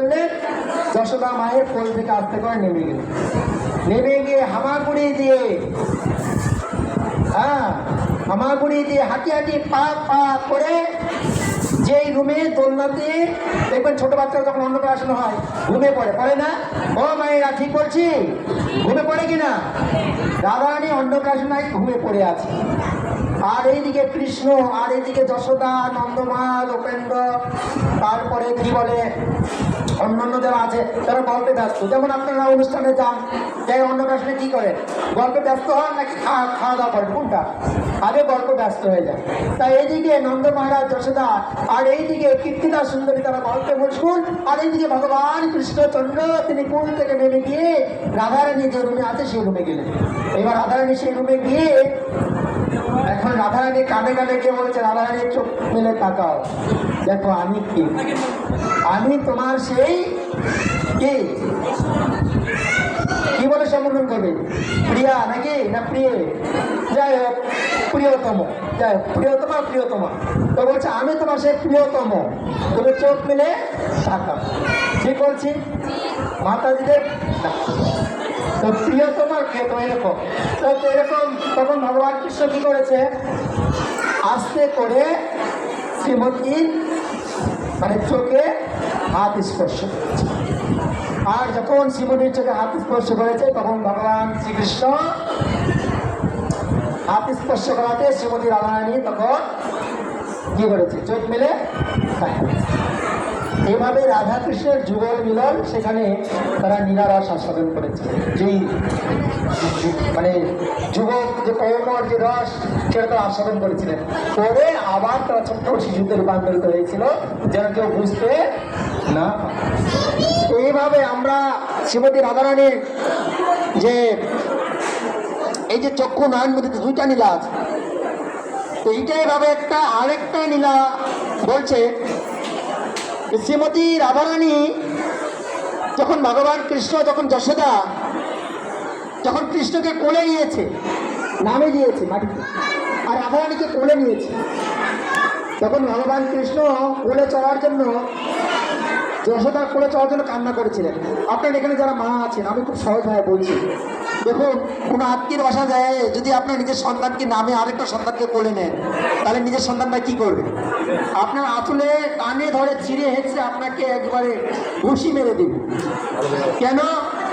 করলেন যশোদা মায়ের কোল থেকে আস্তে করে নেমে গেলেন নেমে গিয়ে হামাগুড়ি দিয়ে হ্যাঁ হামাগুড়ি দিয়ে হাঁটি হাঁটি পা পা করে যেই রুমে দোলনাতে, দেখবেন ছোট বাচ্চারা যখন অন্নপ্রাশন হয়, ঘুমে পড়ে। পড়ে না? ও মায়েরা, ঠিক বলছি? ঘুমে পড়ে কিনা? রাধারানী অন্নপ্রাশনায় ঘুমে পড়ে আছে। আর এইদিকে কৃষ্ণ, আর এইদিকে যশোদা নন্দমাল উপেন্দ্র তারপরে কি বলে? অন্যান্য যারা আছে, তারা গল্পে ব্যস্ত। যেমন আপনারা অনুষ্ঠানে যান যাই অন্নপ্রাশনে কি করে? গল্পে ব্যস্ত হন নাকি খাওয়া খাওয়া দাওয়া করেন? কোনটা? আগে গল্প ব্যস্ত হয়ে যায়। তাই এইদিকে নন্দ মহারাজ, যশোদা, আর এইদিকে কীর্তিদা সুন্দরী, তারা গল্পে মশগুল আর এইদিকে ভগবান কৃষ্ণচন্দ্র, তিনি কুল থেকে নেমে গিয়ে রাধারানী যে রুমে আছে, সেই রুমে গেলেন। এবার রাধারানী সেই রুমে গিয়ে এখন রাধারানী কানে কানে কে বলেছে রাধারানীর চোখ মেলে তাকাও। দেখো আমি কি? আমি তোমার সেই কি? কি বলে সম্বোধন করবে? প্রিয়া নাকি না প্রিয়ে? যাই হোক প্রিয়তম যাই হোক প্রিয়তমা প্রিয়তমা। তো বলছে আমি তোমার সেই প্রিয়তম। তুমি চোখ মিলে তাকাও। ঠিক বলছি? মাতাজিদের তো প্রিয়তমার কে তো এরকম। তো এরকম তখন ভগবান কৃষ্ণ কি করেছে? আস্তে করে শ্রীমতীর মানে চোখে হাত স্পর্শ করেছে। আর যখন শ্রীমতীর চোখে হাত স্পর্শ করেছে, তখন ভগবান শ্রীকৃষ্ণ হাত স্পর্শ করাতে শ্রীমতী রাধারানী তখন কি করেছে? চোখ মেলে তাকিয়ে আছে। এভাবে রাধা কৃষ্ণের যুগল মিলন, সেখানে তারা নিরারস আস্বাদন করেছে যেই মানে যুবক যে কৌমর, যে রস, সেটা তারা আস্বাদন করেছিলেন পরে আবার তারা ছোট্ট শিশুতে রূপান্তরিত হয়েছিল, যেন কেউ বুঝতে না। এইভাবে আমরা শ্রীমতী রাধারানীর যে, এই যে চক্ষু নয়ন মধ্যে দুইটা নীলা আছে তো এইটাই ভাবে একটা আরেকটা নীলা বলছে শ্রীমতী রাধারানী যখন ভগবান কৃষ্ণ যখন যশোদা, যখন কৃষ্ণকে কোলে নিয়েছে, নামে দিয়েছে মাটিতে, আর রাধারানীকে কোলে নিয়েছে, তখন ভগবান কৃষ্ণ কোলে চড়ার জন্য, যশোদার কোলে চড়ার জন্য কান্না করেছিলেন। আপনার এখানে যারা মা আছেন, আমি খুব সহজভাবে বলছি। দেখুন, কোনো আত্মীয় বাসা যায়, যদি আপনার নিজের সন্তানকে নামে আরেকটা সন্তানকে কোলে নেন, তাহলে নিজের সন্তানটা কি করবে? আপনার আসলে কানে ধরে ছিঁড়ে হেঁচড়ে আপনাকে একবারে ঘুষি মেরে দিব। কেন?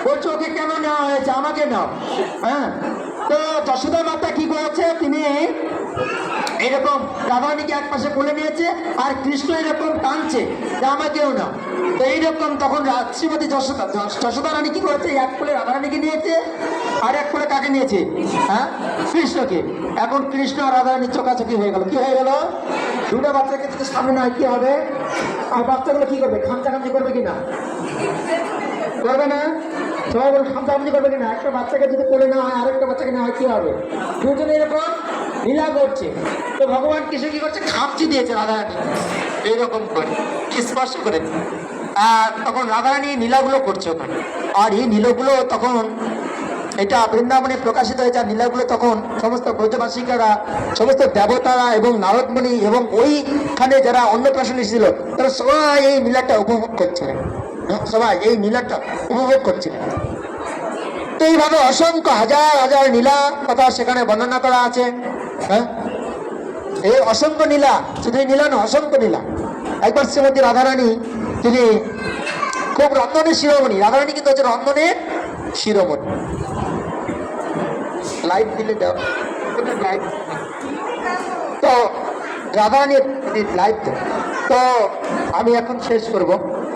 ও চোখে কেন নেওয়া হয়েছে? আমাকে নাও। হ্যাঁ? তো যশোদা মাতা কি করেছে তিনি এরকম রাধারানীকে এক পাশে কোলে নিয়েছে আর কৃষ্ণ এরকম টানছে যে আমাকেও না। তো এইরকম তখন শ্রীমতী যশোদা যশোদা রানী কি করেছে? এক কোলে রাধারানীকে নিয়েছে আর এক কোলে কাকে নিয়েছে? হ্যাঁ? কৃষ্ণকে। এখন কৃষ্ণ আর রাধারানীর চোখাচোখি হয়ে গেল। কি হয়ে গেল? দুটো বাচ্চাকে যদি সামনে নয় কি হবে, আর বাচ্চাগুলো কি করবে? খামচা খামচি করবে কি না? করবে না? সবাই বলে খামচাখামচি করবে কিনা? একটা বাচ্চাকে যদি কোলে না হয়, আরেকটা বাচ্চাকে না হয়, কি হবে? দুজনে এরকম লীলা করছে। তো ভগবান কৃষ্ণ কি করছে? খামচি দিয়েছে রাধারানী এইরকম করে, স্পর্শ করে। আর তখন রাধারানী নীলাগুলো করছে ওখানে। আর এই নীলগুলো তখন, এটা বৃন্দাবনে প্রকাশিত হয়েছে। আর নীলাগুলো তখন সমস্ত ব্রজবাসিকারা সমস্ত দেবতারা এবং নারদমণি এবং ওইখানে যারা অন্নপ্রাশন এসেছিল, তারা সবাই এই নীলাটা উপভোগ করছিলেন সবাই, এই নীলাটা উপভোগ করছিলেন তো এইভাবে অসংখ্য হাজার হাজার নীলা কথা সেখানে বর্ণনা করা আছে হ্যাঁ? এই অসংখ্য নীলা, শুধু নীলা না, অসংখ্য নীলা। একবার শ্রীমতী রাধারানী, তিনি খুব রন্ধনের শিরোমণি। রাধারানী কিন্তু হচ্ছে রন্ধনের শিরোমণি। লাইভ দিলে তো রাধারানীর লাইভ তো তো আমি এখন শেষ করব।